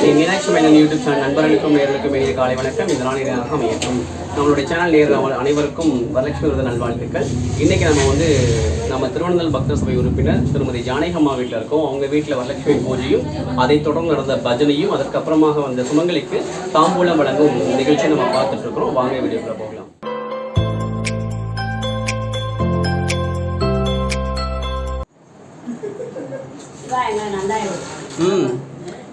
Sri Meenakshi Menon YouTube channel நண்பர்களுக்கும் நேர்களுக்கும் இனிய காலை வணக்கம். இந்த நாள் இதாக அமையட்டும் நம்மளுடைய சேனல் நேர்கள் அனைவருக்கும் வரலட்சுமி விருது நல்வாழ்த்துக்கள். இன்னைக்கு நம்ம வந்து நம்ம திருவண்ணாமலை பக்தர் சபை உறுப்பினர் திருமதி ஜானகம்மா வீட்டில் இருக்கோம். அவங்க வீட்டில் வரலட்சுமி பூஜையும் அதைத் தொடர்ந்து நடந்த பஜனையும் அதற்கப்புறமாக வந்த சுமங்கலிக்கு தாம்பூலம் வழங்கும் நிகழ்ச்சியை நம்ம பார்த்துட்டு இருக்கிறோம். வாங்க வீடியோக்குள்ள போகலாம். ம்.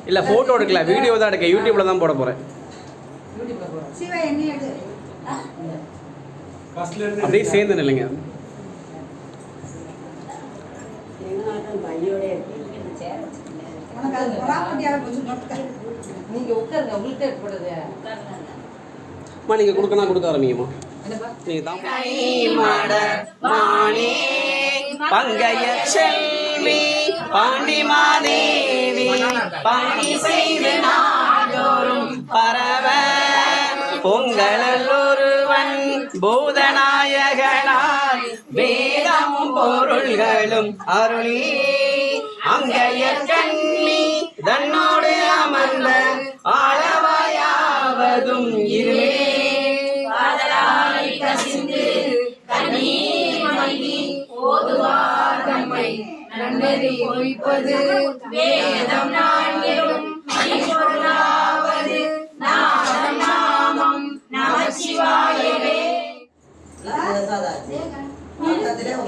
இல்லை ஃபோட்டோ எடுக்கல. வீடியோ தான் எடுக்க. யூடியூப்ல தான் போட போகிறேன் சிவா என்ன எடு. அப்படியே சேர்ந்து நில்லுங்க. அம்மா நீங்கள் கொடுக்கணும் கொடுக்க ஆரம்பிங்கம்மா. நீங்கள் தான். பங்கைய செல்வி பாண்டிமாதேவி பணி செய்து நாடோறும் பரவ. பொங்கலல் ஒருவன் பூதநாயகனாய் வேதம் பொருள்களும் அருளி. அங்கைய கண்ணி தன்னோடு அமர்ந்த ஆளவாயாவதும் இருவே நன்னதி ஒழிப்பது வேதம் நான்கிலும் பொருளாவது நாதம் நாமம் நமச்சிவாயவே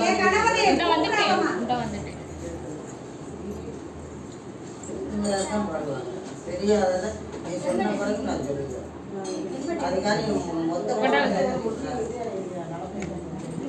ஏ கணவரே கூப்பிடாதம்மா. தெரியாதத நீ சொன்ன பிறகு நான் சொல்லுவேன் அதுக்காக மொத்த இந்த மாதிரி நான் படிக்கலைங்க ஆ சரிப்பா அவங்க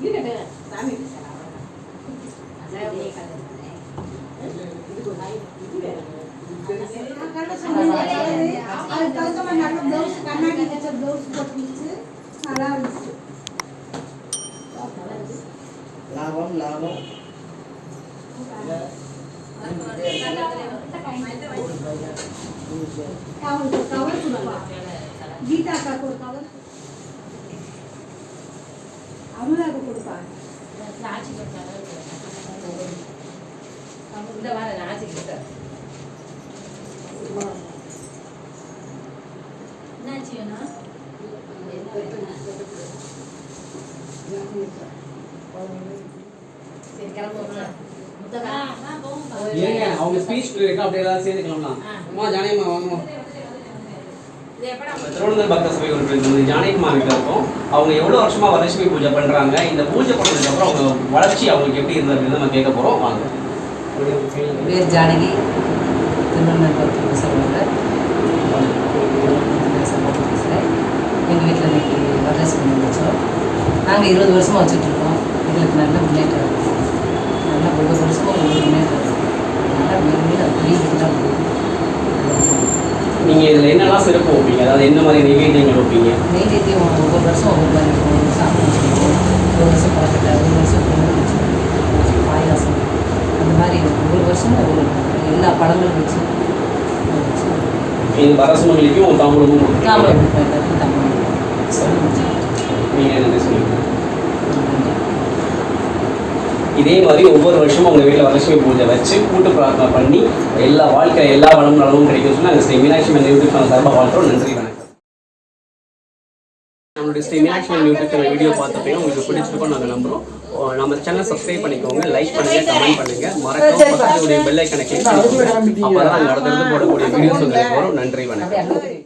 சாமி சேலை நான் கண்ட சொன்னேன் அது தகுந்த மாதிரி நல்ல ப்ளவுஸ் கண்ணாடி வச்ச ப்ளவுஸ் போட்டுச்சு நல்லா இருந்துச்சு லாபம் லாபம் அவங்களுக்கு ஒரு கவர் கொடுப்பா கீதா அக்காவுக்கு ஒரு கவர் அமுதாவுக்கு கொடுப்பா இந்த வாரம் நாச்சிக்கிட்ட என்னாச்சு வேணும் சரி கிளம்புவோம்ல அவங்க ஸ்பீச் அப்படியே எல்லாரும் அம்மா ஜானகிம்மா வாங்கம்மா. இது பக்த சபை உறுப்பினர் திருமதி ஜானகிம்மா வீட்டில் இருக்கும். அவங்க எவ்வளோ வருஷமாக வரலட்சுமி பூஜை பண்ணுறாங்க இந்த பூஜை பண்ணதுக்கப்புறம் அவங்க வளர்ச்சி அவங்களுக்கு எப்படி இருந்தது அப்படின்னு நம்ம கேட்க போகிறோம் வாங்க. பேர் ஜானகி. திருவண்ணாமலை பக்தர் பேசுகிறவங்க பேசுகிறேன் எங்கள் வீட்டில் இன்னைக்கு வரலட்சுமி வச்சோம் நாங்கள் இருபது வருஷமாக வச்சுட்ருக்கோம் எங்களுக்கு நல்ல முன்னேற்றம் நல்ல ஒவ்வொரு வருஷமும் ஒவ்வொரு முன்னேற்றம் இருக்கு. நல்லா மேலும் மேலும் அது பெரிய வீடாக போகுது நீங்கள் என்னெல்லாம் சிறப்பு வைப்பீங்க அதாவது என்ன மாதிரி நைவேத்தியங்கள் வைப்பீங்க நெய்வேத்தியம் ஒவ்வொரு வருஷம் ஒவ்வொரு மாதிரி இருக்கும் வச்சுருக்கோம் ஒரு வருஷம் பழக்கட்டை ஒரு வருஷம் பொங்கல் வருஷம் பாயாசம். அந்த மாதிரி ஒவ்வொரு வருஷமும் ஒவ்வொரு எல்லா பழங்களும் வச்சு வச்சு. இந்த வரசுமங்களுக்கும் தாம்பூலமும் எல்லாத்தையும் தாம்பரம் நீங்கள் என்ன சொல்லுங்கள் இதே மாதிரி ஒவ்வொரு வருஷமும் உங்கள் வீட்டில் வரலட்சுமி பூஜை வச்சு கூட்டு பிரார்த்தனை பண்ணி எல்லா வாழ்க்கை எல்லா வளமும் நலமும் கிடைக்கும் சொன்னால் Sri Meenakshi man YouTube channel சார்பாக வாழ்க்கிறோம் நன்றி வணக்கம். நம்மளுடைய Sri Meenakshi man YouTube channel video பார்த்தப்பையும் உங்களுக்கு பிடிச்சிருக்கோம் நாங்கள் நம்புறோம். நம்ம சேனலை சப்ஸ்கிரைப் பண்ணிக்கோங்க லைக் பண்ணுங்க கமெண்ட் பண்ணுங்க. மறக்காம பக்கத்துடைய பெல் ஐக்கனை கிளிக் பண்ணிக்கோங்க. நடந்து நாங்கள் அடுத்தடுத்து போடக்கூடிய வீடியோஸ் உங்களுக்கு வரும். நன்றி வணக்கம்.